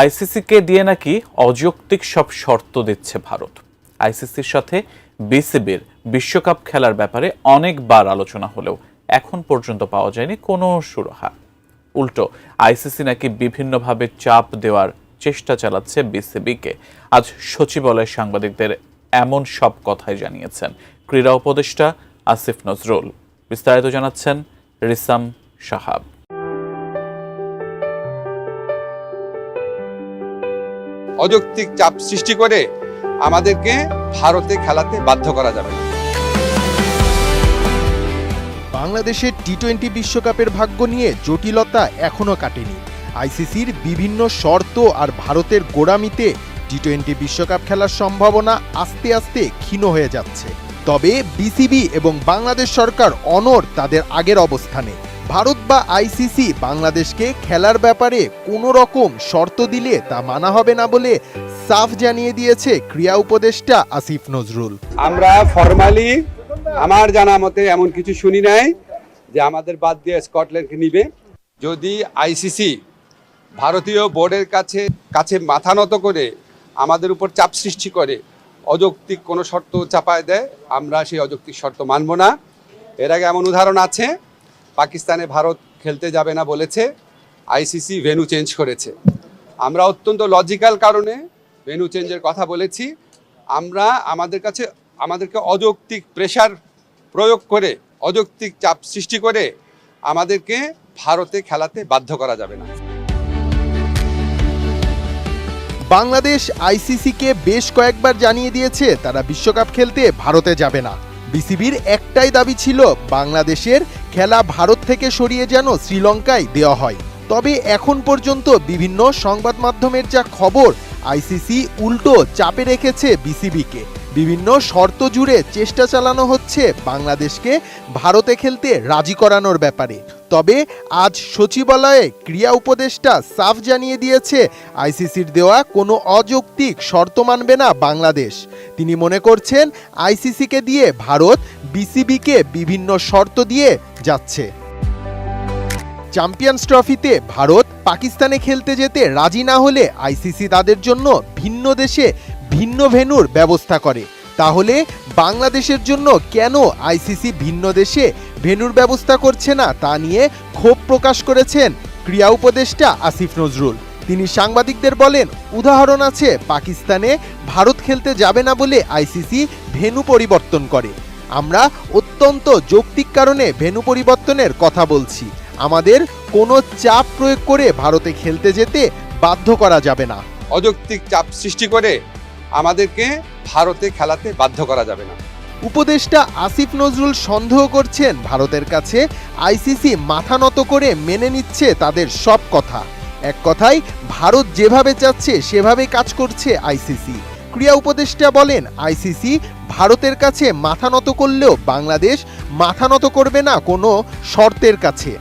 আইসিসিকে দিয়ে নাকি অযৌক্তিক সব শর্ত দিচ্ছে ভারত। আইসিসির সাথে বিসিবির বিশ্বকাপ খেলার ব্যাপারে অনেকবার আলোচনা হলেও এখন পর্যন্ত পাওয়া যায়নি কোনো সুরাহা। উল্টো, আইসিসি নাকি বিভিন্নভাবে চাপ দেওয়ার চেষ্টা চালাচ্ছে বিসিবিকে। আজ সচিবালয় সাংবাদিকদের এমন সব কথাই জানিয়েছেন ক্রীড়া উপদেষ্টা আসিফ নজরুল। বিস্তারিত জানাচ্ছেন রিসাম সাহাব। অযৌক্তিক চাপ সৃষ্টি করে আমাদেরকে ভারতে খেলাতে বাধ্য করা যাবে। বাংলাদেশের টি টোয়েন্টি বিশ্বকাপের ভাগ্য নিয়ে জটিলতা এখনও কাটেনি। আইসিসির বিভিন্ন শর্ত আর ভারতের গোড়ামিতে টি টোয়েন্টি বিশ্বকাপ খেলার সম্ভাবনা আস্তে আস্তে ক্ষীণ হয়ে যাচ্ছে। তবে বিসিবি এবং বাংলাদেশ সরকার অনর তাদের আগের অবস্থানে। বা আইসিসি বাংলাদেশকে খেলার ব্যাপারে কোনো রকম শর্ত দিলে তা মানা হবে না বলে সাফ জানিয়ে দিয়েছে ক্রীড়া উপদেষ্টা আসিফ নজরুল। আমরা ফর্মালি আমার জানা মতে এমন কিছু শুনি নাই যে আমাদের বাদ দিয়ে স্কটল্যান্ডকে নিবে। যদি আইসিসি ভারতীয় বোর্ডের কাছে কাছে মাথা নত করে আমাদের উপর চাপ সৃষ্টি করে, অযৌক্তিক কোনো শর্ত চাপায় দেয়, আমরা সেই অযৌক্তিক শর্ত মানব না। এর আগে এমন উদাহরণ আছে পাকিস্তানে ভারত খেলতে যাবে না বলেছে, আইসিসি ভেনু চেঞ্জ করেছে। আমরা অত্যন্ত লজিক্যাল কারণে ভেনু চেঞ্জের কথা বলেছি। আমরা আমাদের কাছে, আমাদেরকে অযৌক্তিক প্রেশার প্রয়োগ করে, অযৌক্তিক চাপ সৃষ্টি করে আমাদেরকে ভারতে খেলাতে বাধ্য করা যাবে না। বাংলাদেশ আইসিসিকে বেশ কয়েকবার জানিয়ে দিয়েছে, তারা বিশ্বকাপ খেলতে ভারতে যাবে না। বিসিবির একটাই দাবি ছিল, বাংলাদেশের খেলা ভারত থেকে সরিয়ে যেন শ্রীলঙ্কায় দেওয়া হয়। তবে এখন পর্যন্ত বিভিন্ন সংবাদ মাধ্যমের যা খবর, আইসিসি উল্টো চাপে রেখেছে বিসিবিকে। বিভিন্ন শর্ত জুড়ে চেষ্টা চালানো হচ্ছে বাংলাদেশকে ভারতে খেলতে রাজি করানোর ব্যাপারে। তবে আজ সচিবালয়ে ক্রীড়া উপদেষ্টা সাফ জানিয়ে দিয়েছে, আইসিসির দেওয়া কোনো অযৌক্তিক শর্ত মানবে না বাংলাদেশ। তিনি মনে করছেন, আইসিসিকে দিয়ে ভারত বিসিবিকে বিভিন্ন শর্ত দিয়ে যাচ্ছে। চ্যাম্পিয়ন্স ট্রফিতে ভারত পাকিস্তানে খেলতে যেতে রাজি না হলে আইসিসি তাদের জন্য ভিন্ন দেশে ভিন্ন ভেন্যুর ব্যবস্থা করে। তাহলে বাংলাদেশের জন্য কেন আইসিসি ভিন্ন দেশে ভেন্যুর ব্যবস্থা করছে না তা নিয়ে ক্ষোভ প্রকাশ করেছেন ক্রীড়া উপদেষ্টা আসিফ নজরুল। তিনি সাংবাদিকদের বলেন, উদাহরণ আছে, পাকিস্তানে ভারত খেলতে যাবে না বলে আইসিসি ভেন্যু পরিবর্তন করে। আমরা অত্যন্ত যৌক্তিক কারণে ভেন্যু পরিবর্তনের কথা বলছি। আমাদের কোনো চাপ প্রয়োগ করে ভারতে খেলতে যেতে বাধ্য করা যাবে না। অযৌক্তিক চাপ সৃষ্টি করে আমাদেরকে ভারতে খেলাতে বাধ্য করা যাবে না। উপদেষ্টা আসিফ নজরুল সন্দেহ করছেন, ভারতের কাছে আইসিসি মাথা নত করে মেনে নিচ্ছে তাদের সব কথা। এক কথায়, ভারত যেভাবে চাচ্ছে সেভাবে কাজ করছে আইসিসি। ক্রীড়া উপদেষ্টা বলেন, আইসিসি ভারতের কাছে মাথা নত করলেও বাংলাদেশ মাথা নত করবে না কোনো শর্তের কাছে।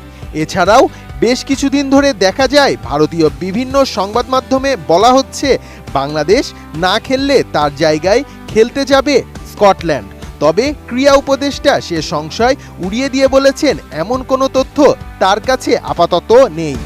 এছাড়াও বেশ কিছুদিন ধরে দেখা যায় ভারতীয় বিভিন্ন সংবাদ মাধ্যমে বলা হচ্ছে, বাংলাদেশ না খেললে তার জায়গায় খেলতে যাবে স্কটল্যান্ড। তবে ক্রিয়া উপদেষ্টা সে সংশয় উড়িয়ে দিয়ে বলেছেন, এমন কোনো তথ্য তার কাছে আপাতত নেই।